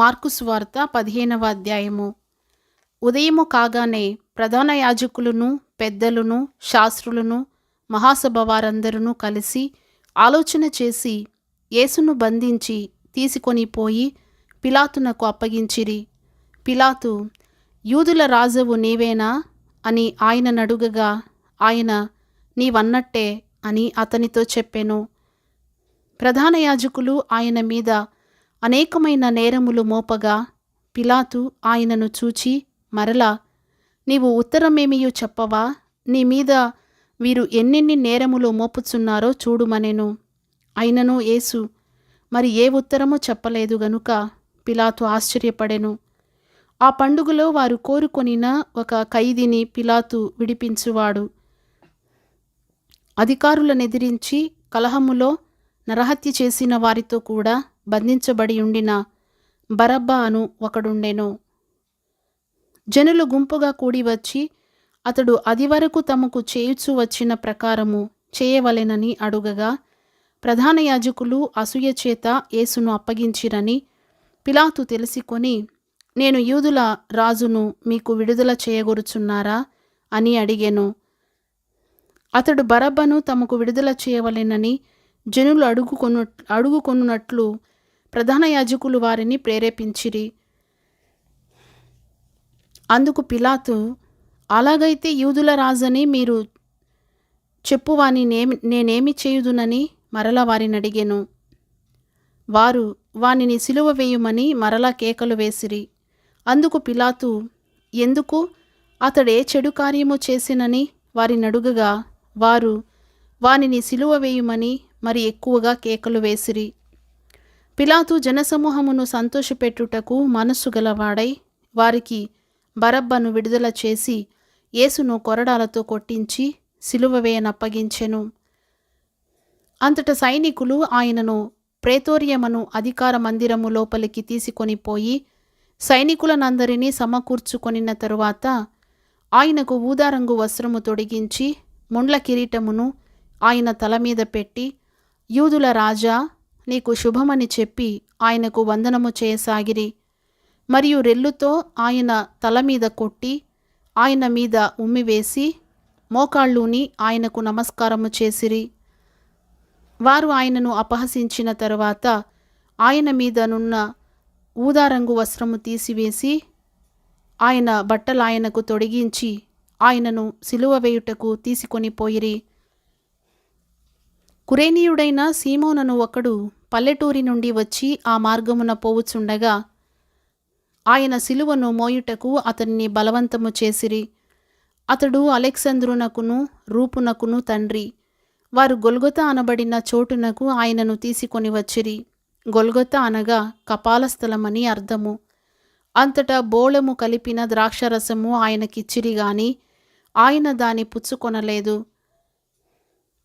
మార్కుస్ వార్త పదిహేనవ అధ్యాయము. ఉదయము కాగానే ప్రధాన యాజకులను పెద్దలను శాస్త్రులను మహాసభ వారందరూ కలిసి ఆలోచన చేసి యేసును బంధించి తీసుకొని పోయి పిలాతునకు అప్పగించిరి. పిలాతు యూదుల రాజువు నీవేనా అని ఆయన నడుగగా ఆయన నీవన్నట్టే అని అతనితో చెప్పెను. ప్రధాన యాజకులు ఆయన మీద అనేకమైన నేరములు మోపగా పిలాతు ఆయనను చూచి మరలా నీవు ఉత్తరమేమియు చెప్పవా? నీ మీద వీరు ఎన్నెన్ని నేరములు మోపుచున్నారో చూడుమనెను. అయినను యేసు మరి ఏ ఉత్తరము చెప్పలేదు గనుక పిలాతు ఆశ్చర్యపడెను. ఆ పండుగలో వారు కోరుకొనిన ఒక ఖైదీని పిలాతు విడిపించువాడు. అధికారులనెదిరించి కలహములో నరహత్య చేసిన వారితో కూడా బంధించబడి ఉండిన బరబ్బా అను ఒకడుండెను. జనులు గుంపుగా కూడి వచ్చి అతడు అదివరకు తమకు చేయుచు వచ్చిన ప్రకారము చేయవలెనని అడుగగా ప్రధాన యాజకులు అసూయ చేత యేసును అప్పగించిరని పిలాతు తెలుసుకొని నేను యూదుల రాజును మీకు విడుదల చేయగొరుచున్నారా అని అడిగాను. అతడు బరబ్బను తమకు విడుదల చేయవలెనని జనులు అడుగుకొను అడుగుకొనున్నట్లు ప్రధాన యాజకులు వారిని ప్రేరేపించిరి. అందుకు పిలాతు అలాగైతే యూదుల రాజని మీరు చెప్పువాని నేమి నేనేమి చేయుదునని మరల వారిని అడిగాను. వారు వానిని సిలువ వేయుమని మరలా కేకలు వేసిరి. అందుకు పిలాతు ఎందుకు? అతడే చెడు కార్యము చేసినని వారిని అడుగగా వారు వానిని సిలువ వేయుమని మరి ఎక్కువగా కేకలు వేసిరి. పిలాతు జనసమూహమును సంతోషపెట్టుటకు మనస్సు గలవాడై వారికి బరబ్బను విడుదల చేసి యేసును కొరడాలతో కొట్టించి సిలువవేయనప్పగించెను అంతట సైనికులు ఆయనను ప్రేతోర్యమను అధికార మందిరము లోపలికి తీసుకొని పోయి సైనికులనందరినీ సమకూర్చుకొనిన తరువాత ఆయనకు ఊదారంగు వస్త్రము తొడిగించి ముండ్ల కిరీటమును ఆయన తల మీద పెట్టి యూదుల రాజా నీకు శుభమని చెప్పి ఆయనకు వందనము చేయసాగిరి. మరియు రెల్లుతో ఆయన తల మీద కొట్టి ఆయన మీద ఉమ్మివేసి మోకాళ్ళూని ఆయనకు నమస్కారము చేసిరి. వారు ఆయనను అపహసించిన తరువాత ఆయన మీదనున్న ఊదారంగు వస్త్రము తీసివేసి ఆయన బట్టలు ఆయనకు తొడిగించి ఆయనను సిలువ వేయుటకు తీసుకొని పోయిరి. కురేనీయుడైన సీమోనను ఒకడు పల్లెటూరి నుండి వచ్చి ఆ మార్గమున పోవుచుండగా ఆయన సిలువను మోయుటకు అతన్ని బలవంతము చేసిరి. అతడు అలెక్సంద్రునకును రూపునకును తండ్రి. వారు గొల్గొత అనబడిన చోటునకు ఆయనను తీసుకొని వచ్చిరి. గొల్గొత అనగా కపాలస్థలమని అర్థము. అంతటా బోళము కలిపిన ద్రాక్షరసము ఆయనకిచ్చిరి గాని ఆయన దాని పుచ్చుకొనలేదు.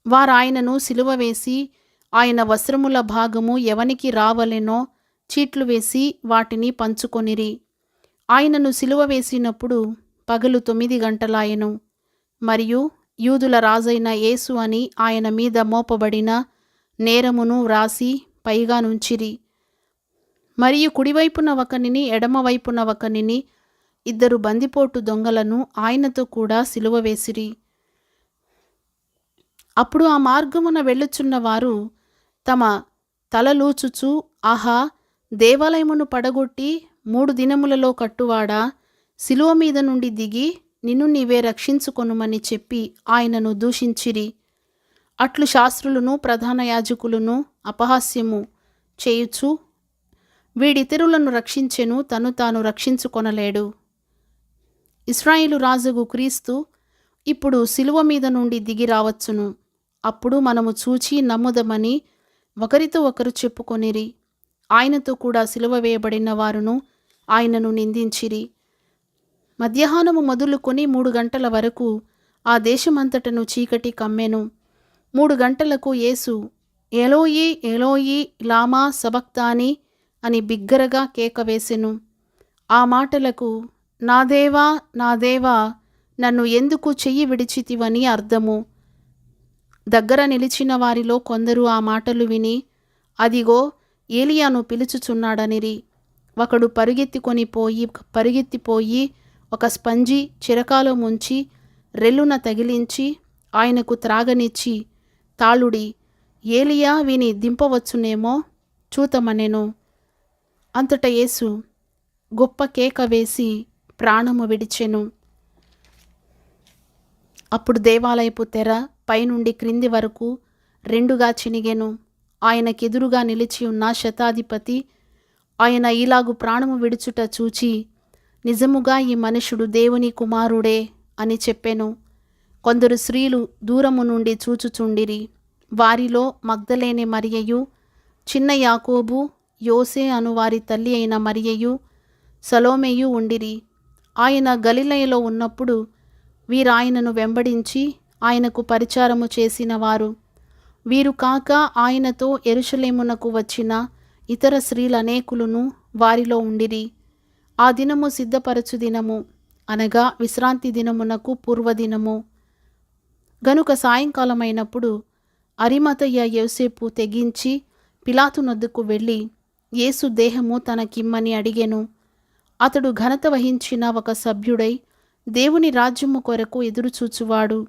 వారు ఆయనను సిలువ వేసి ఆయన వస్త్రముల భాగము ఎవనికి రావలెనో చీట్లు వేసి వాటిని పంచుకొనిరి. ఆయనను సిలువ వేసినప్పుడు పగలు తొమ్మిది గంటలాయను. మరియు యూదుల రాజైన యేసు అని ఆయన మీద మోపబడిన నేరమును వ్రాసి పైగా నుంచిరి. మరియు కుడివైపున ఒకనిని ఎడమవైపున ఒకనిని ఇద్దరు బందిపోటు దొంగలను ఆయనతో కూడా సిలువ వేసిరి. అప్పుడు ఆ మార్గమున వెళ్ళుచున్నవారు తమ తలలూచుచు ఆహా దేవాలయమును పడగొట్టి మూడు దినములలో కట్టువాడా శిలువ మీద నుండి దిగి నిన్ను నీవే రక్షించుకొనుమని చెప్పి ఆయనను దూషించిరి. అట్లు శాస్త్రులను ప్రధాన యాజకులను అపహాస్యము చేయుచు వీడితరులను రక్షించెను తను తాను రక్షించుకొనలేడు. ఇస్రాయిలు రాజుగు క్రీస్తు ఇప్పుడు శిలువ మీద నుండి దిగి రావచ్చును. అప్పుడు మనము చూచి నమ్ముదమని ఒకరితో ఒకరు చెప్పుకొనిరి. ఆయనతో కూడా సిలువ వేయబడిన వారును ఆయనను నిందించిరి. మధ్యాహ్నము మొదలుకొని మూడు గంటల వరకు ఆ దేశమంతటను చీకటి కమ్మెను. మూడు గంటలకు యేసు ఎలోయి ఎలోయి లామా సబక్తాని అని బిగ్గరగా కేక వేసెను. ఆ మాటలకు నా దేవా నా దేవా నన్ను ఎందుకు చెయ్యి విడిచితివని అర్థము? దగ్గర నిలిచిన వారిలో కొందరు ఆ మాటలు విని అదిగో ఏలియాను పిలుచుచున్నాడనిరి. ఒకడు పరుగెత్తికొని పోయి పరుగెత్తిపోయి ఒక స్పంజి చిరకాలో ముంచి రెల్లున తగిలించి ఆయనకు త్రాగనిచ్చి తాళుడి ఏలియా విని దింపవచ్చునేమో చూతమనెను అంతట యేసు గొప్ప కేక వేసి ప్రాణము విడిచెను. అప్పుడు దేవాలయపు తెర పైనుండి క్రింది వరకు రెండుగా చినిగెను. ఆయనకెదురుగా నిలిచి ఉన్న శతాధిపతి ఆయన ఇలాగు ప్రాణము విడుచుట చూచి నిజముగా ఈ మనుషుడు దేవుని కుమారుడే అని చెప్పెను. కొందరు స్త్రీలు దూరము నుండి చూచుచుండిరి. వారిలో మగ్ధలేని మరియయు చిన్న యాకోబు యోసే అను వారి తల్లి అయిన మరియయు సలోమేయు ఉండిరి. ఆయన గలిలయలో ఉన్నప్పుడు వీరాయనను వెంబడించి ఆయనకు పరిచారము చేసిన వారు వీరు కాక ఆయనతో ఎరుషలేమునకు వచ్చిన ఇతర స్త్రీలనేకులను వారిలో ఉండిరి. ఆ దినము సిద్ధపరచు దినము. అనగా విశ్రాంతి దినమునకు పూర్వదినము గనుక సాయంకాలమైనప్పుడు అరిమతయ్య యోసేపు తెగించి పిలాతు నొద్దుకు వెళ్ళి యేసు దేహము తనకిమ్మని అడిగెను. అతడు ఘనత వహించిన ఒక సభ్యుడై దేవుని రాజ్యము కొరకు ఎదురుచూచువాడు.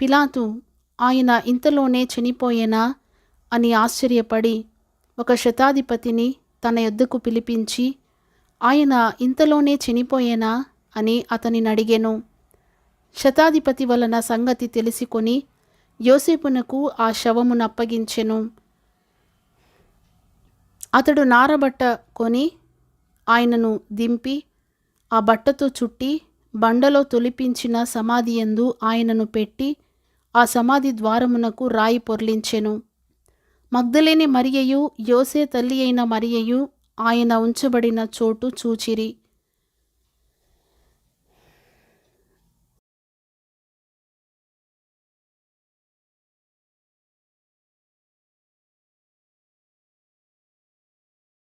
పిలాతు ఆయన ఇంతలోనే చనిపోయేనా? అని ఆశ్చర్యపడి ఒక శతాధిపతిని తన యొద్దకు పిలిపించి ఆయన ఇంతలోనే చనిపోయేనా? అని అతనిని అడిగెను. శతాధిపతి వలన సంగతి తెలిసికొని యోసేపునకు ఆ శవమును అప్పగించెను. అతడు నారబట్ట కొని ఆయనను దింపి ఆ బట్టతో చుట్టి బండలో తొలిపించిన సమాధి యందు ఆయనను పెట్టి ఆ సమాధి ద్వారమునకు రాయి పొర్లించెను. మగ్ధలేని మరియయు యోసే తల్లి అయిన మరియయు ఆయన ఉంచబడిన చోటు చూచిరి.